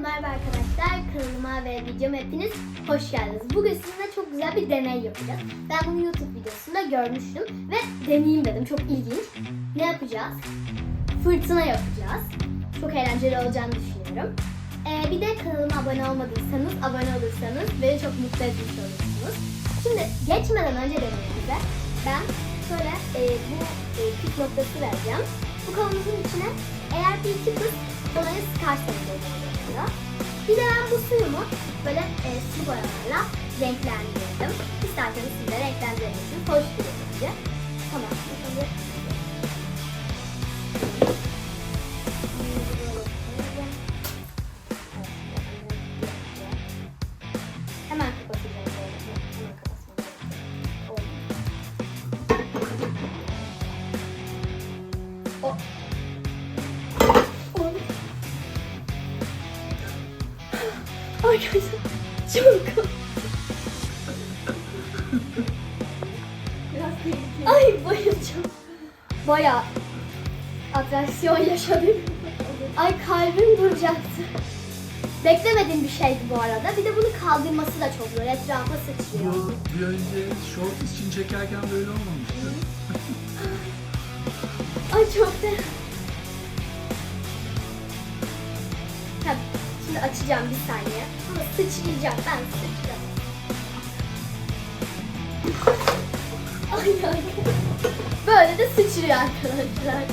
merhaba arkadaşlar. Kanalıma ve videoma hepiniz hoş geldiniz. Bugün sizinle çok güzel bir deney yapacağız. Ben bunu YouTube videosunda görmüştüm ve deneyeyim dedim. Çok ilginç. Ne yapacağız? Fırtına yapacağız. Çok eğlenceli olacağını düşünüyorum. Ee, bir de kanalıma abone olmadıysanız, abone olursanız beni çok mutlu etmiş olursunuz. Şimdi geçmeden önce deneyimize ben şöyle e, bu e, pik noktası vereceğim. Bu kavanozun içine bir iki kız olayı sıkarsanız oluyor. Bir de ben bu suyumu böyle e, su boyalarla renklendirdim. İsterseniz siz de renklendirebilirsiniz. Hoş duruyor bence. Arkadaşlar çok Biraz tehlikeli. Ay bayılacağım. Baya atraksiyon yaşadım. Ay kalbim duracaktı. Beklemediğim bir şeydi bu arada. Bir de bunu kaldırması da çok zor. Etrafa sıçrıyor. Bu bir önce short için çekerken böyle olmamıştı. Ay çok da. Açacağım bir saniye. Ama sıçrayacağım. Ben sıçrayacağım. Ay ay. Böyle de sıçrıyor arkadaşlar.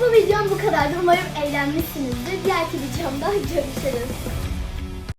Bu videom bu kadardı. Umarım eğlenmişsinizdir. Diğer videomda görüşürüz.